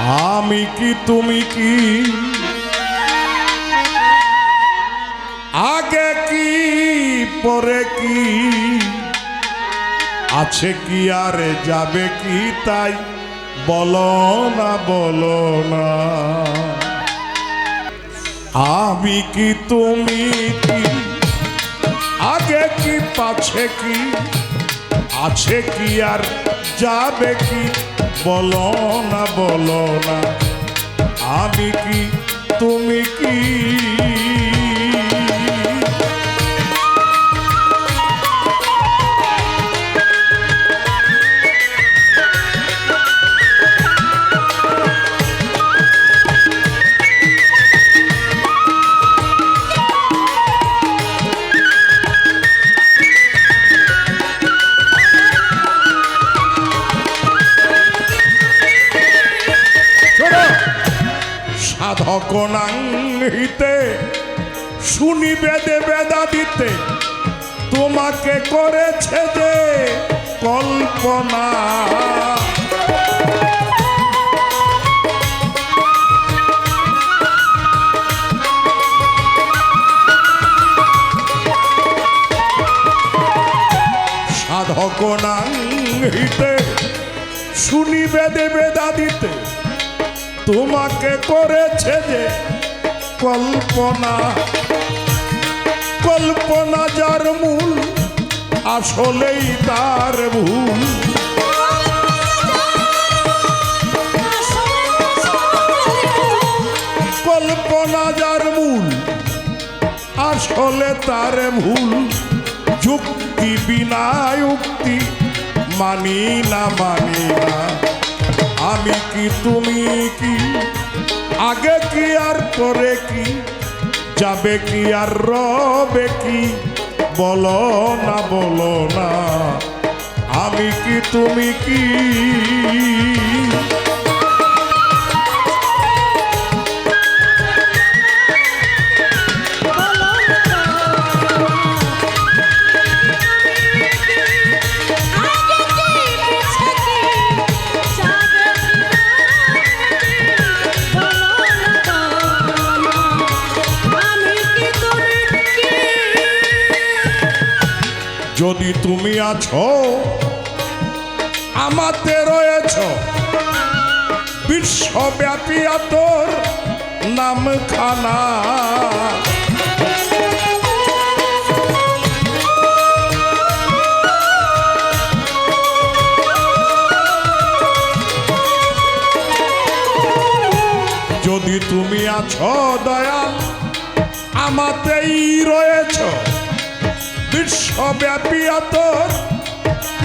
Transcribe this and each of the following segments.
আমি কি, তুমি কি? আগে কি, পরে কি? আছে কি আর যাবে কি তাই? বলো না বলো না। আমি কি, তুমি কি? আগে কি, পাছে কি? আছে কি আর যাবে কি বলো না বলো না। আমি কি তুমি কি? সাধক নাঙ্গিতে শুনি বেদে বেদা দিতে তোমাকে করেছে যে কল্পনা। সাধক নাঙ্গিতে শুনি বেদে বেদা দিতে তোমাকে করেছে যে কল্পনা। কল্পনা যার মূল, আসলেই তার ভুল। কল্পনা যার মূল, আসলে তার ভুল। যুক্তি বিনা যুক্তি মানি না মানি না। আমি কি, তুমি কি? আগে কি আর পরে কি? যাবে কি আর রবে কি? বলো না বলো না। আমি কি, তুমি কি? যদি তুমি আছো আমাতে রয়েছ। বিশ্বব্যাপী তোর নামখানা। যদি তুমি আছো দয়া আমাতেই রয়েছ। বিশ্বব্যাপী তোর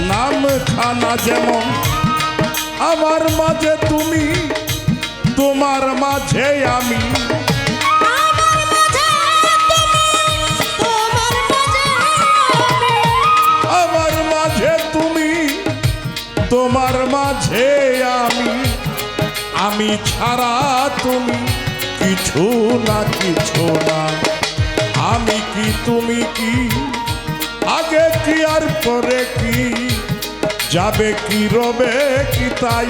নামখানা যেমন। আমার মাঝে তুমি তোমার মাঝে আমি। আমার মাঝে তুমি তোমার মাঝে আমি। আমি ছাড়া তুমি কিছু না কিছু না। আমি কি তুমি কি? আগে কি আর পরে কি? যাবে কি রবে কি তাই?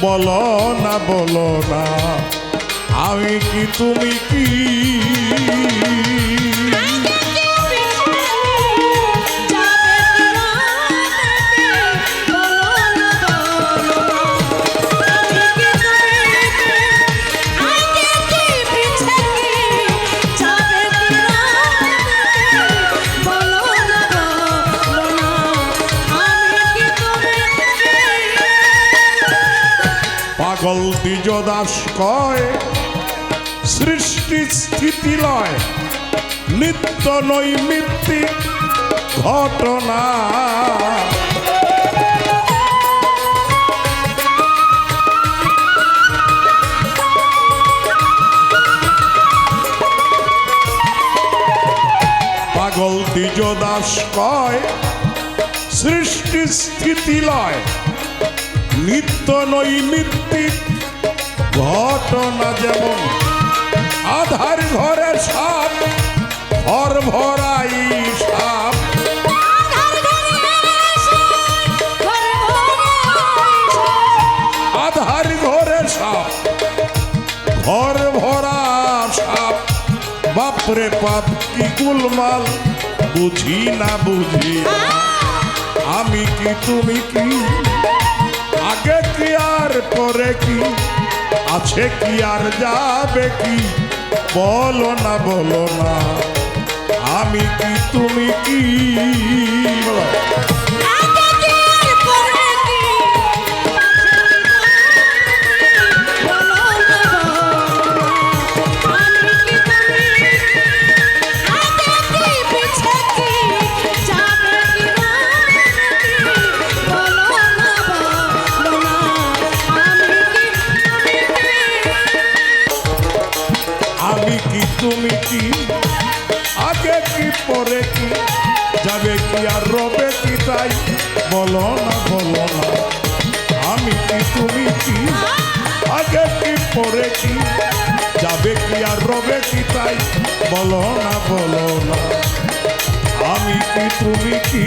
বলো না বলো না। আমি কি, তুমি কি? দ্বিজ দাস কয়, সৃষ্টি স্থিতি লয়, নিত্য নৈমিত্তিক ঘটনা। পাগল দ্বিজ দাস কয়, সৃষ্টি স্থিতি লয় নিত্য নৈমিত্তিক ঘটনা যেমন। আধার ঘরে সাপ ঘর ভরাই সাপ। আধার ঘরে সাপ। ঘর ভরা সাপ। বাপরে বাপ কি গুলমাল বুঝি না বুঝি। আমি কি তুমি কি? আগে কি আর পরে কি? আছে কি আর যাবে কি? বলো না বলো না। আমি কি, তুমি কি? আগে কি পরে কি? যাবে কি আর রবে কি তাই? বলো না বলো না। আমি কি, তুমি কি? আগে কি পরে কি? যাবে কি আর রবে কি তাই? বলো না বলো না। আমি কি, তুমি কি?